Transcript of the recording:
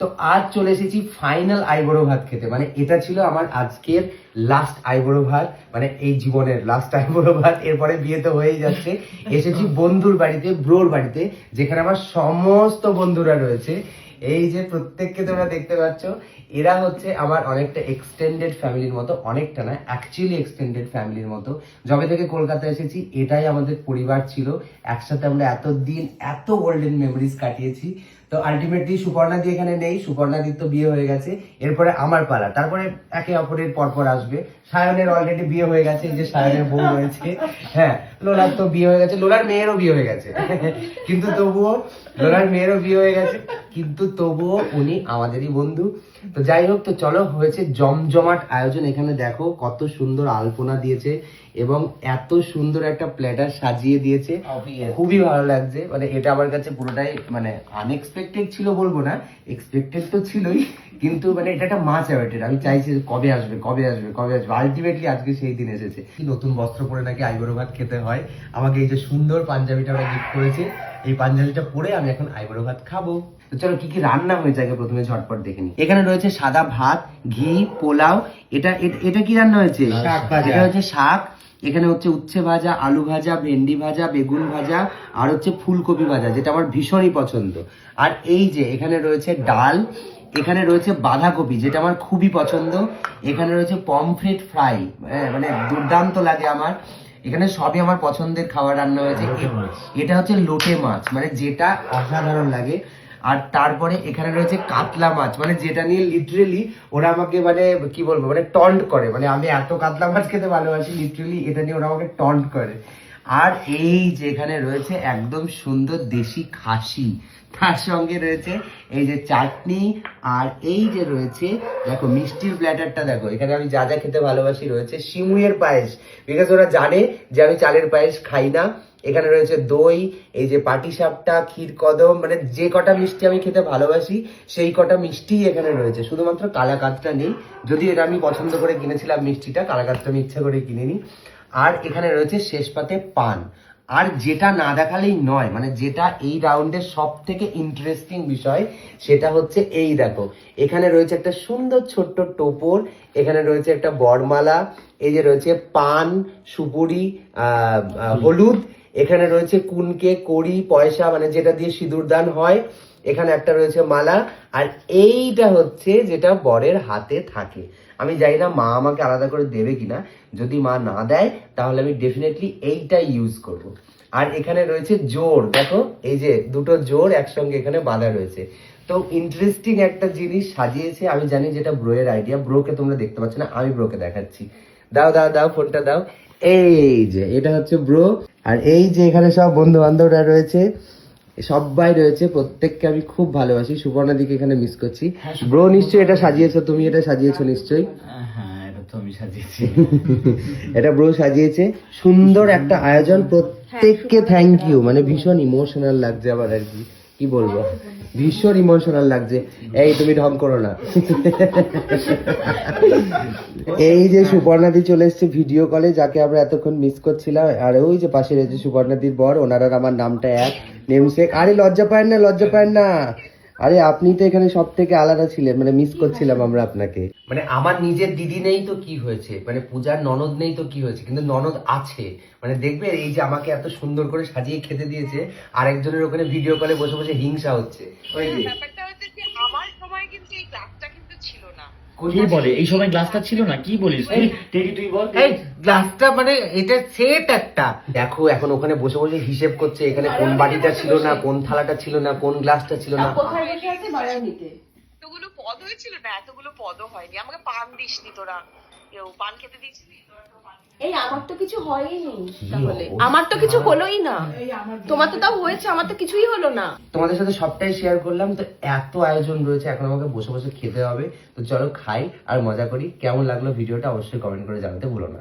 তো আজ চলে এসেছি ফাইনাল আইবুড়ো ভাত খেতে। মানে এটা ছিল আমার আজকের লাস্ট আইবুড়ো ভাত মানে এই জীবনের লাস্ট আইবুড়ো ভাত। এরপরে বিয়ে তো হয়েই যাচ্ছে। এসেছি বন্ধুর বাড়িতে ব্রোর বাড়িতে যেখানে আমার সমস্ত বন্ধুরা রয়েছে। এই যে প্রত্যেককে তোমরা দেখতে পাচ্ছ, এরা হচ্ছে আমার অনেকটা এক্সটেন্ডেড ফ্যামিলির মতো, অনেকটা না অ্যাকচুয়ালি এক্সটেন্ডেড ফ্যামিলির মতো। যবে থেকে কলকাতা এসেছি, এটাই আমাদের পরিবার ছিল। একসাথে আমরা এত দিন এত গোল্ডেন মেমোরিজ কাটিয়েছি। তো আলটিমেটলি সুপর্ণাদি এখানে নেই সুপর্ণাদির তো বিয়ে হয়ে গেছে। এরপরে আমার পালা। তারপরে একে অপরের পরপর আসবে। সায়নের অলরেডি বিয়ে হয়ে গেছে যে সায়নের বউ রয়েছে। হ্যাঁ লোলার তো বিয়ে হয়ে গেছে, লোলার মেয়েরও বিয়ে হয়ে গেছে। কিন্তু তবুও লোলার মেয়েরও বিয়ে হয়ে গেছে। কিন্তু তবুও উনি আমাদেরই বন্ধু। তো যাই হোক তো চলো হয়েছে জমজমাট আয়োজন। এখানে দেখো কত সুন্দর আলপনা দিয়েছে এবং এত সুন্দর একটা প্ল্যাটার সাজিয়ে দিয়েছে। খুবই ভালো লাগছে। মানে এটা আমার কাছে পুরোটাই মানে আনএক্সপেক্টেড ছিল বলব না এক্সপেক্টেড তো ছিলই কিন্তু মানে এটা একটা মাছ অ্যাওয়েটেড আমি চাইছি কবে আসবে কবে আসবে কবে আসবে। আলটিমেটলি আজকে সেই দিন এসেছে। নতুন বস্ত্র পরে নাকি আইবুড়ো ভাত খেতে হয়? আমাকে এই যে সুন্দর পাঞ্জাবিটা ওরা গিফট করেছে এই পাঞ্জাবিটা পরে আমি এখন আইবুড়ো ভাত খাব। তো চলো কি কি রান্না হয়েছে আগে প্রথমে ঝটপট দেখে নি এখানে রয়েছে সাদা ভাত ঘি পোলাও এটা এটা- কি রান্না হয়েছে? এটা হচ্ছে শাক এখানে হচ্ছে উচ্ছে ভাজা আলু ভাজা ভেন্ডি ভাজা বেগুন ভাজা আর হচ্ছে ফুলকপি ভাজা যেটা আমার ভীষণই পছন্দ। আর এই যে এখানে রয়েছে ডাল এখানে রয়েছে বাঁধাকপি যেটা আমার খুবই পছন্দ। এখানে রয়েছে পমফ্রেট ফ্রাই মানে দুর্দান্ত লাগে আমার। এখানে সবই আমার পছন্দের খাবার রান্না হয়েছে। এটা হচ্ছে লোটে মাছ মানে যেটা অসাধারণ লাগে। আর তারপরে এখানে রয়েছে কাতলা মাছ মানে যেটা নিয়ে লিটারেলি ওরা আমাকে মানে কি বলব মানে টন্ট করে। মানে আমি এত কাতলা মাছ খেতে ভালোবাসি লিটারেলি এটা নিয়ে ওরা আমাকে টন্ট করে। আর এই যে এখানে রয়েছে একদম সুন্দর দেশি খাসি, তার সঙ্গে রয়েছে এই যে চাটনি আর এই যে রয়েছে, দেখো মিষ্টির প্ল্যাটারটা দেখো, এখানে আমি যা যা খেতে ভালোবাসি রয়েছে শিমুয়ের পায়েস বিকজ ওরা জানে যে আমি চালের পায়েস খাই না। এখানে রয়েছে দই, এই যে পাটিসাপটা ক্ষীর কদম মানে যে কটা মিষ্টি আমি খেতে ভালোবাসি, সেই কটা মিষ্টি এখানে রয়েছে। শুধুমাত্র কালাকাতটা নেই, যদি এটা আমি পছন্দ করে কিনেছিলাম মিষ্টিটা, কালাকাতটা আমি ইচ্ছা করে কিনে নিই আর এখানে রয়েছে শেষ পাতে পান। আর যেটা না দেখালেই নয় মানে যেটা এই রাউন্ডের সব থেকে ইন্টারেস্টিং বিষয়, সেটা হচ্ছে এই দেখো। এখানে রয়েছে একটা সুন্দর ছোট্ট টোপর, এখানে রয়েছে একটা বরমালা এই যে রয়েছে পান, সুপুরি হলুদ, এখানে রয়েছে কুনকে, কড়ি, পয়সা মানে যেটা দিয়ে সিঁদুর দান হয়। এখানে একটা রয়েছে মালা, আর এইটা হচ্ছে যেটা বরের হাতে থাকে। আমি জানি না মা আমাকে আলাদা করে দেবে কিনা, যদি মা না দেয়, তাহলে আমি ডেফিনেটলি এইটাই ইউজ করব। আর এখানে রয়েছে জোর, দেখো, এই যে দুটো জোর একসঙ্গে এখানে বাঁধা রয়েছে। তো ইন্টারেস্টিং একটা জিনিস সাজিয়েছে, আমি জানি যেটা ব্রোয়ের আইডিয়া ব্রোকে তোমরা দেখতে পাচ্ছ না, আমি ব্রোকে দেখাচ্ছি। দাও দাও দাও, ফোনটা দাও। এই যে, এটা হচ্ছে ব্রো আর এই যে এখানে সব বন্ধু বান্ধবরা রয়েছে সবাই রয়েছে প্রত্যেককে আমি খুব ভালোবাসি। সুবর্ণা দিকে এখানে মিস করছি। ব্রো নিশ্চয়ই এটা সাজিয়েছো তুমি এটা সাজিয়েছো নিশ্চয়ই। হ্যাঁ এটা ব্রো সাজিয়েছে। সুন্দর একটা আয়োজন। প্রত্যেককে থ্যাংক ইউ মানে ভীষণ ইমোশনাল লাগছে আবার আর কি। কি বলব? ভীষণ ইমোশনাল লাগছে। এই তুমি ঢং করো না। এই যে সুপর্ণাদি চলে এসছে ভিডিও কলে যাকে আমরা এতক্ষণ মিস করছিলাম, আর ওই যে পাশে রয়েছে সুপর্ণাদির বর, ওনার আমার নামটা এক নেমসেক আরে লজ্জা পায় না, লজ্জা পায় না। আরে আপনি তো এখানে সব থেকে আলাদা ছিলেন মানে মিস করছিলাম আমরা আপনাকে। মানে আমার নিজের দিদি নেই তো কি হয়েছে? মানে পূজার ননদ নেই তো কি হয়েছে? কিন্তু ননদ আছে। মানে দেখবে এই যে আমাকে এত সুন্দর করে সাজিয়ে খেতে দিয়েছে আরেকজনের ওখানে ভিডিও কলে বসে বসে হিংসা হচ্ছে। ব্যাপারটা হচ্ছে আমার সময় কিন্তু এই গ্লাসটা কিন্তু ছিল না কি বলে? এই সময় গ্লাসটা ছিল না? কি বলিস তুই? টেরি তুই বল এই গ্লাসটা মানে এটা সেট একটা। দেখো এখন ওখানে বসে বসে হিসেব করছে এখানে কোন বাটিটা ছিল না কোন থালাটা ছিল না কোন গ্লাসটা ছিল না। কোথায় রেখে আছে? বারান্দিতে। এতগুলো পদ হয়েছিল না এতগুলো পদ হয়নি। আমাকে পান দিসনি তোরা। কেউ পান খেতে দিয়েছিলি এই আমার তো কিছু হয়নি তাহলে। আমার তো কিছু হলোই না। তোমার তো তাও হয়েছে আমার তো কিছুই হলো না। তোমাদের সাথে সবটাই শেয়ার করলাম তো এত আয়োজন রয়েছে এখন আমাকে বসে বসে খেতে হবে। তো চলো খাই আর মজা করি। কেমন লাগল ভিডিওটা অবশ্যই কমেন্ট করে জানাতে ভুলো না।